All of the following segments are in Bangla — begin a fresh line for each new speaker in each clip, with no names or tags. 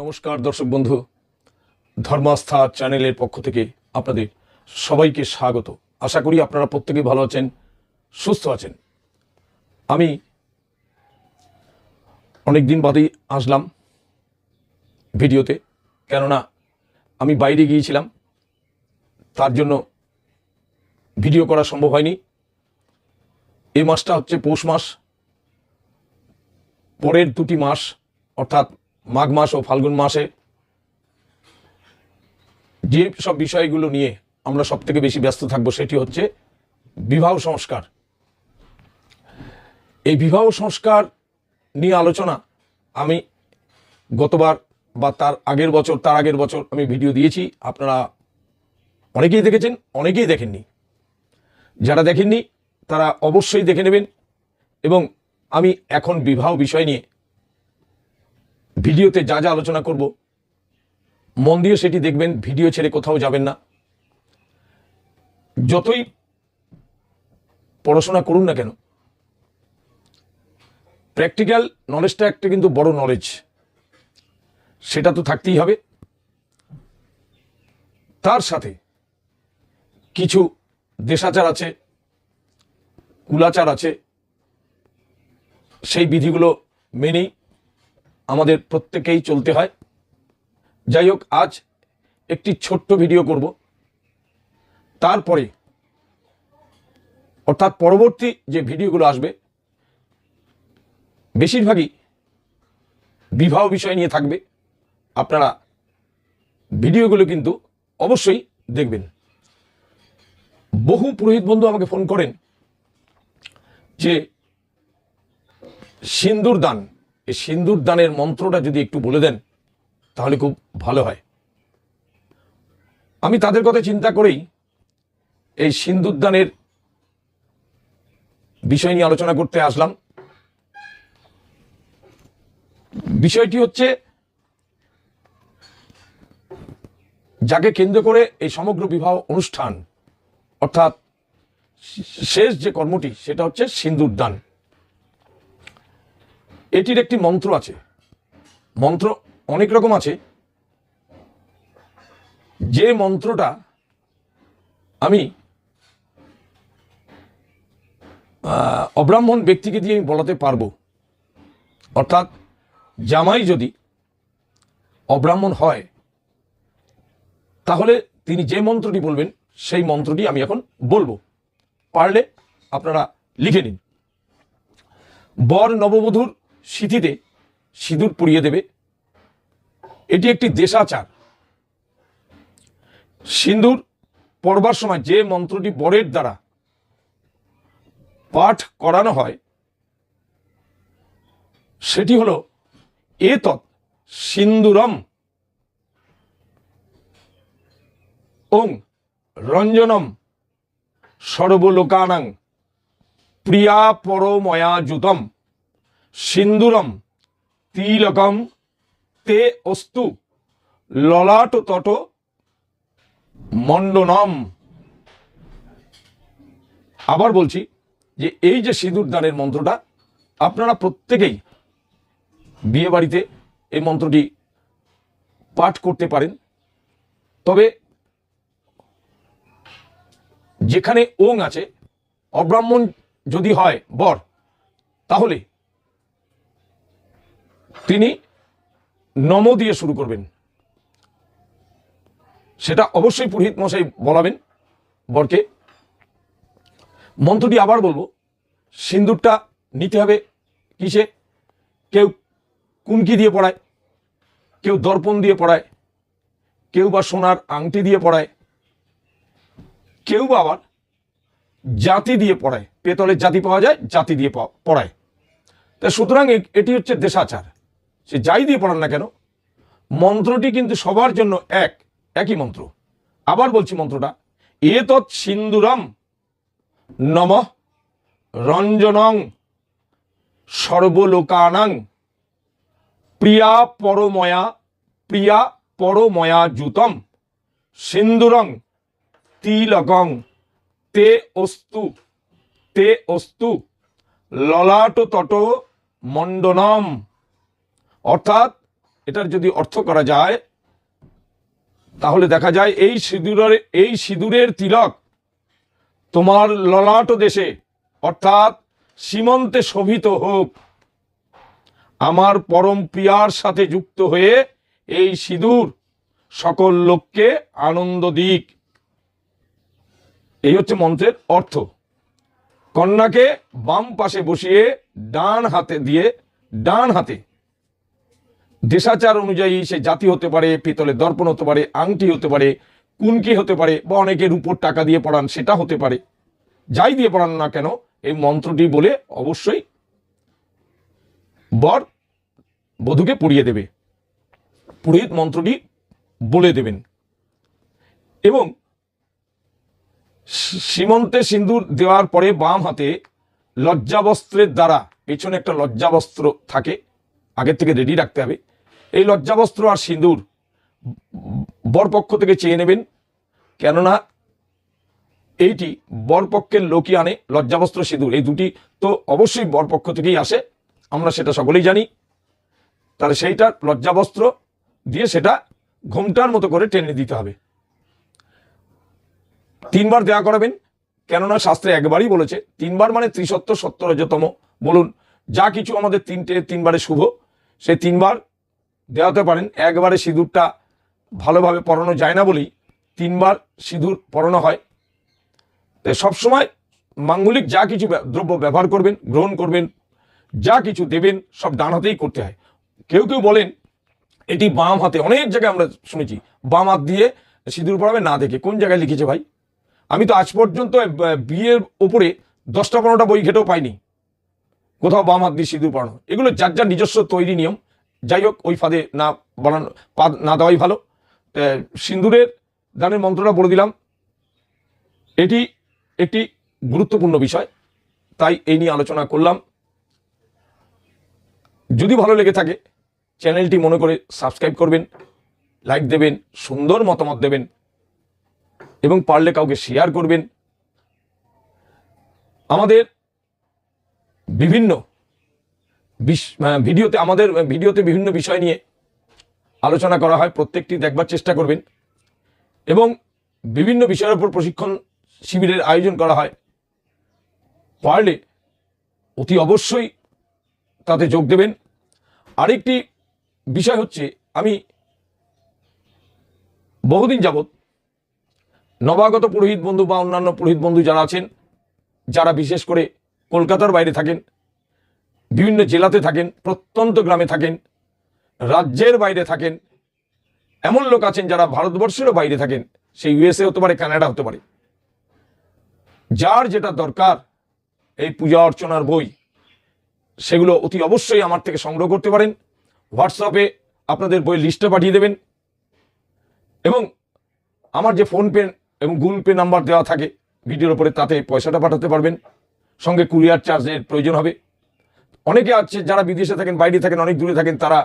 নমস্কার, দর্শক বন্ধু। ধর্মাস্থা চ্যানেলের পক্ষ থেকে আপনাদের সবাইকে স্বাগত। আশা করি আপনারা প্রত্যেকেই ভালো আছেন, সুস্থ আছেন। আমি অনেক দিন বাদেই আসলাম ভিডিওতে, কেননা আমি বাইরে গিয়েছিলাম, তার জন্য ভিডিও করা সম্ভব হয়নি। এই মাসটা হচ্ছে পৌষ মাস, পরের দুটি মাস, অর্থাৎ মাঘ মাস ও ফাল্গুন মাসে যে সব বিষয়গুলো নিয়ে আমরা সব থেকে বেশি ব্যস্ত থাকব সেটি হচ্ছে বিবাহ সংস্কার। এই বিবাহ সংস্কার নিয়ে আলোচনা আমি গতবার বা তার আগের বছর, তার আগের বছর আমি ভিডিও দিয়েছি। আপনারা অনেকেই দেখেছেন, অনেকেই দেখেননি। যারা দেখেননি, তারা অবশ্যই দেখে নেবেন। এবং আমি এখন বিবাহ বিষয় নিয়ে ভিডিওতে যা যা আলোচনা করব, মন দিয়ে সেটি দেখবেন, ভিডিও ছেড়ে কোথাও যাবেন না। যতই পড়াশোনা করুন না কেন প্র্যাকটিক্যাল নলেজটা একটা কিন্তু বড় নলেজ সেটা তো থাকতেই হবে। তার সাথে কিছু দেশাচার আছে, কুলাচার আছে, সেই বিধিগুলো মেনেই আমাদের প্রত্যেকেই চলতে হয়। যাই হোক আজ একটি ছোট্ট ভিডিও করব। তারপরে, অর্থাৎ পরবর্তী যে ভিডিওগুলো আসবে, বেশিরভাগই বিবাহ বিষয় নিয়ে থাকবে। আপনারা ভিডিওগুলো কিন্তু অবশ্যই দেখবেন। বহু পুরোহিত বন্ধু আমাকে ফোন করেন যে, সিন্দুর দান এই সিন্দুর দানের মন্ত্রটা যদি একটু বলে দেন, তাহলে খুব ভালো হয়। আমি তাদের কথা চিন্তা করেই এই সিন্দুর দানের বিষয় নিয়ে আলোচনা করতে আসলাম। বিষয়টি হচ্ছে, যাকে কেন্দ্র করে এই সমগ্র বিবাহ অনুষ্ঠান, অর্থাৎ শেষ যে কর্মটি, সেটা হচ্ছে সিন্দুর দান। এটির একটি মন্ত্র আছে। মন্ত্র অনেক রকম আছে। যে মন্ত্রটা আমি অব্রাহ্মণ ব্যক্তিকে দিয়ে আমি বলাতে পারব, অর্থাৎ জামাই যদি অব্রাহ্মণ হয়, তাহলে তিনি যে মন্ত্রটি বলবেন, সেই মন্ত্রটি আমি এখন বলব। পারলে আপনারা লিখে নিন। বর নববধূর সিঁথিতে সিঁদুর পরিয়ে দেবে। এটি একটি দেশাচার। সিন্দুর পড়বার সময় যে মন্ত্রটি বরের দ্বারা পাঠ করানো হয়, সেটি হলো তৎ সিন্দুরম ওং রঞ্জনম সর্বলোকানাং প্রিয়া পরময়া জুতম সিন্দুরম তিলকম, তে অস্তু, ললাট তট, মণ্ডনম। আবার বলছি যে এই যে সিঁদুর দানের মন্ত্রটা, আপনারা প্রত্যেকেই বিয়ে বাড়িতে এই মন্ত্রটি পাঠ করতে পারেন। তবে যেখানে ওং আছে, অব্রাহ্মণ যদি হয় বর, তাহলে তিনি নম দিয়ে শুরু করবেন। সেটা অবশ্যই পুরোহিত মশাই বলাবেন বরকে। মন্ত্রটি আবার বলব, সিন্দুরটা নিতে হবে কিসে? কেউ কুমকি দিয়ে পড়ায়, কেউ দর্পণ দিয়ে পড়ায়, কেউ বা সোনার আংটি দিয়ে পড়ায়, কেউ বা আবার জাতি দিয়ে পড়ায়। পেতলের জাতি পাওয়া যায়, জাতি দিয়ে পড়ায়। তা সুতরাং এটি হচ্ছে দেশাচার। সে যাই দিয়ে পড়ান না কেন? মন্ত্রটি কিন্তু সবার জন্য এক, একই মন্ত্র। আবার বলছি মন্ত্রটা এ তৎ সিন্দুরম নম রঞ্জনং সর্বলোকানাং প্রিয়া পরময়া প্রিয়া পরময়া জুতম সিন্দুরং তিলকং তে অস্তু তে অস্তু ললাট তট মণ্ডনম। অর্থাৎ এটার যদি অর্থ করা যায়, তাহলে দেখা যায় এই সিঁদুরের এই সিঁদুরের তিলক তোমার ললাট দেশে, অর্থাৎ সীমন্তে শোভিত হোক। আমার পরম প্রিয়ার সাথে যুক্ত হয়ে এই সিঁদুর সকল লোককে আনন্দ দিক। এই হচ্ছে মন্ত্রের অর্থ। কন্যাকে বাম পাশে বসিয়ে ডান হাতে দিয়ে, ডান হাতে দেশাচার অনুযায়ী সে জাতি হতে পারে, পিতলের দর্পণ হতে পারে, আংটি হতে পারে, কুনকি হতে পারে, বা অনেকের উপর টাকা দিয়ে পড়ান, সেটা হতে পারে। যাই দিয়ে পড়ান না কেন, এই মন্ত্রটি বলে অবশ্যই বর বধূকে পড়িয়ে দেবে। পুরোহিত মন্ত্রটি বলে দেবেন। এবং সীমন্তে সিন্দুর দেওয়ার পরে বাম হাতে লজ্জাবস্ত্রের দ্বারা, পেছনে একটা লজ্জাবস্ত্র থাকে আগের থেকে রেডি রাখতে হবে। এই লজ্জাবস্ত্র আর সিঁদুর বরপক্ষ থেকে চেয়ে নেবেন। কেননা এইটি বরপক্ষের লোকই আনে লজ্জাবস্ত্র সিঁদুর। এই দুটি তো অবশ্যই বরপক্ষ থেকেই আসে। আমরা সেটা সকলেই জানি। তাহলে সেইটা লজ্জাবস্ত্র দিয়ে সেটা ঘোমটার মতো করে টেনে দিতে হবে। তিনবার দেয়া করাবেন। কেননা শাস্ত্রে একবারই বলেছে, তিনবার মানে ত্রিসত্তর সত্তরজতম বলুন, যা কিছু আমাদের তিনটে তিনবারে শুভ সেই তিনবার দেওয়াতে পারেন। একবারে সিঁদুরটা ভালোভাবে পরানো যায় না বলেই তিনবার সিঁদুর পরানো হয়। তাই সবসময় মাঙ্গলিক যা কিছু দ্রব্য ব্যবহার করবেন, গ্রহণ করবেন, যা কিছু দেবেন, সব ডান হাতেই করতে হয়। কেউ কেউ বলেন, এটি বাম হাতে, অনেক জায়গায় আমরা শুনেছি, বাম হাত দিয়ে সিঁদুর পড়াবে না দেখে। কোন জায়গায় লিখেছে ভাই? আমি তো আজ পর্যন্ত বিয়ের ওপরে দশটা পনেরোটা বই ঘেটেও পাইনি। কোথাও বাম হাত দিয়ে সিঁদুর পড়ানো। এগুলো যার যার নিজস্ব তৈরি নিয়ম। যাই হোক, ওই ফাঁদে না বানানো পা না দেওয়াই ভালো। সিঁদুরের দানের মন্ত্রটা বলে দিলাম। এটি একটি গুরুত্বপূর্ণ বিষয়। তাই এই নিয়ে আলোচনা করলাম। যদি ভালো লেগে থাকে, চ্যানেলটি মনে করে সাবস্ক্রাইব করবেন, লাইক দেবেন, সুন্দর মতামত দেবেন, এবং পারলে কাউকে শেয়ার করবেন। আমাদের বিভিন্ন ভিডিওতে আমাদের ভিডিওতে বিভিন্ন বিষয় নিয়ে আলোচনা করা হয়। প্রত্যেকটি দেখবার চেষ্টা করবেন। এবং বিভিন্ন বিষয়ের উপর প্রশিক্ষণ শিবিরের আয়োজন করা হয়। পারলে অতি অবশ্যই তাতে যোগ দেবেন। আরেকটি বিষয় হচ্ছে, আমি বহুদিন যাবৎ নবাগত পুরোহিত বন্ধু বা অন্যান্য পুরোহিত বন্ধু যারা আছেন, যারা বিশেষ করে কলকাতার বাইরে থাকেন, বিভিন্ন জেলাতে থাকেন, প্রত্যন্ত গ্রামে থাকেন, রাজ্যের বাইরে থাকেন, এমন লোক আছেন যারা ভারতবর্ষেরও বাইরে থাকেন, সেই ইউএসএ হতে পারে কানাডা হতে পারে। যার যেটা দরকার, এই পূজা অর্চনার বই, সেগুলো অতি অবশ্যই আমার থেকে সংগ্রহ করতে পারেন। হোয়াটসঅ্যাপে আপনাদের বই লিস্টটা পাঠিয়ে দেবেন। এবং আমার যে ফোনপে এবং গুগল পে নাম্বার দেওয়া থাকে, ভিডিওর উপরে তাতে পয়সাটা পাঠাতে পারবেন। সঙ্গে কুরিয়ার চার্জের প্রয়োজন হবে। অনেকে আছে যারা বিদেশে থাকেন, বাইরে থাকেন, অনেক দূরে থাকেন, তারা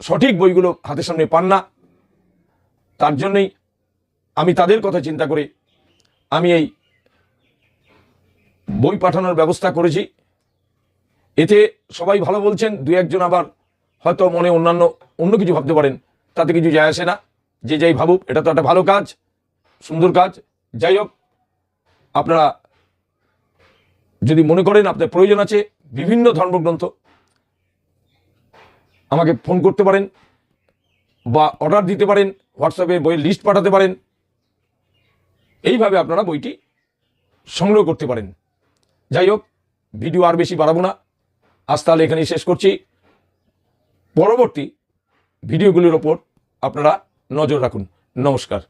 সঠিক বইগুলো হাতের সামনে পান না। তার জন্যই আমি তাদের কথা চিন্তা করে আমি এই বই পাঠানোর ব্যবস্থা করেছি। এতে সবাই ভালো বলছেন দু একজন আবার হয়তো মনে অন্যান্য, অন্য কিছু ভাবতে পারেন, তাতে কিছু যায় আসে না। যে যাই ভাবুক, এটা তো একটা ভালো কাজ, সুন্দর কাজ। যাই হোক, আপনারা যদি মনে করেন আপনার প্রয়োজন আছে, বিভিন্ন ধর্মগ্রন্থ, আমাকে ফোন করতে পারেন বা অর্ডার দিতে পারেন হোয়াটসঅ্যাপে বইয়ের লিস্ট পাঠাতে পারেন। এইভাবে আপনারা বইটি সংগ্রহ করতে পারেন। যাই হোক ভিডিও আর বেশি বাড়াবো না। আজ তাহলে এখানেই শেষ করছি। পরবর্তী ভিডিওগুলির ওপর আপনারা নজর রাখুন। নমস্কার।